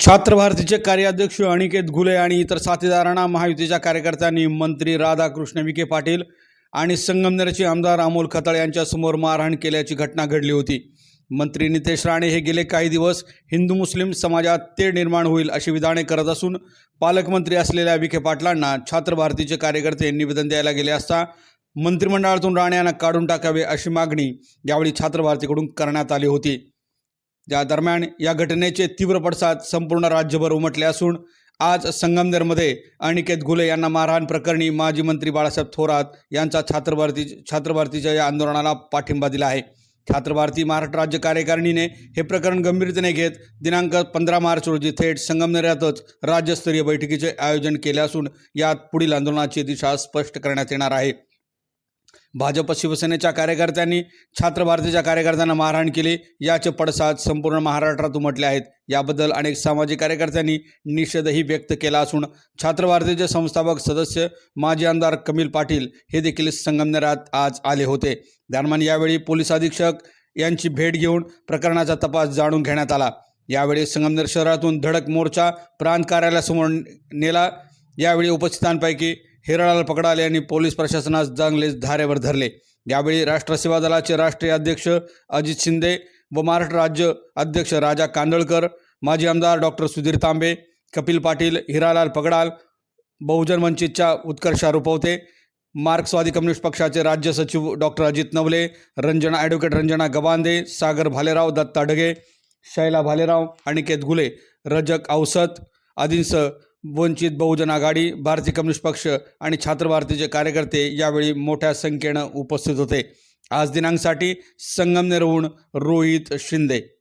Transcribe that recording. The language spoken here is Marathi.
छात्र भारतीचे कार्याध्यक्ष अनिकेत घुले आणि इतर साथीदारांना महायुतीच्या कार्यकर्त्यांनी मंत्री राधाकृष्ण विखे पाटील आणि संगमनेरचे आमदार अमोल खताळ यांच्यासमोर मारहाण केल्याची घटना घडली होती. मंत्री नितेश राणे हे गेले काही दिवस हिंदू मुस्लिम समाजात तेढ निर्माण होईल अशी विधाने करत असून पालकमंत्री असलेल्या विखे पाटलांना छात्र भारतीचे कार्यकर्ते निवेदन द्यायला गेले असता मंत्रिमंडळातून राणे यांना काढून टाकावे अशी मागणी यावेळी छात्र भारतीकडून करण्यात आली होती. या दरम्यान या घटनेचे तीव्र पडसाद संपूर्ण राज्यभर उमटले असून आज संगमनेरमध्ये अनिकेत घुले यांना मारहाण प्रकरणी माजी मंत्री बाळासाहेब थोरात यांचा छात्रभारती छात्रभारतीच्या या आंदोलनाला पाठिंबा दिला आहे. छात्र भारती महाराष्ट्र राज्य कार्यकारिणीने हे प्रकरण गंभीरतेने घेत दिनांक पंधरा मार्च रोजी थेट संगमनेरातच राज्यस्तरीय बैठकीचे आयोजन केले असून यात पुढील आंदोलनाची दिशा स्पष्ट करण्यात येणार आहे. भाजप शिवसेनेच्या कार्यकर्त्यांनी छात्र भारतीच्या कार्यकर्त्यांना मारहाण केली. याचे पडसाद संपूर्ण महाराष्ट्रात उमटले आहेत. याबद्दल अनेक सामाजिक कार्यकर्त्यांनी निषेधही व्यक्त केला असून छात्र भारतीचे संस्थापक सदस्य माजी आमदार कमिल पाटील हे देखील संगमनेरात आज आले होते. दरम्यान यावेळी पोलीस अधीक्षक यांची भेट घेऊन प्रकरणाचा तपास जाणून घेण्यात आला. यावेळी संगमनेर शहरातून धडक मोर्चा प्रांत कार्यालयासमोर नेला. यावेळी उपस्थितांपैकी हिराळाला पकडाले आणि पोलीस प्रशासनास चांगलेच धारेवर धरले. यावेळी राष्ट्र सेवा दलाचे राष्ट्रीय अध्यक्ष अजित शिंदे व महाराष्ट्र राज्य अध्यक्ष राजा कांदळकर माजी आमदार डॉक्टर सुधीर तांबे कपिल पाटील हिरालाल पगडाल बहुजन वंचितच्या उत्कर्षा रुपवते मार्क्सवादी कम्युनिस्ट पक्षाचे राज्य सचिव डॉक्टर अजित नवले रंजना ॲडव्होकेट रंजना गवांदे सागर भालेराव दत्ता ढगे शैला भालेराव अनिकेत घुले रजक औसत आदींसह वंचित बहुजन आघाडी भारतीय कम्युनिस्ट पक्ष आणि छात्र भारतीचे कार्यकर्ते यावेळी मोठ्या संख्येनं उपस्थित होते. आज दिनांकसाठी संगमनेरहून रोहित शिंदे.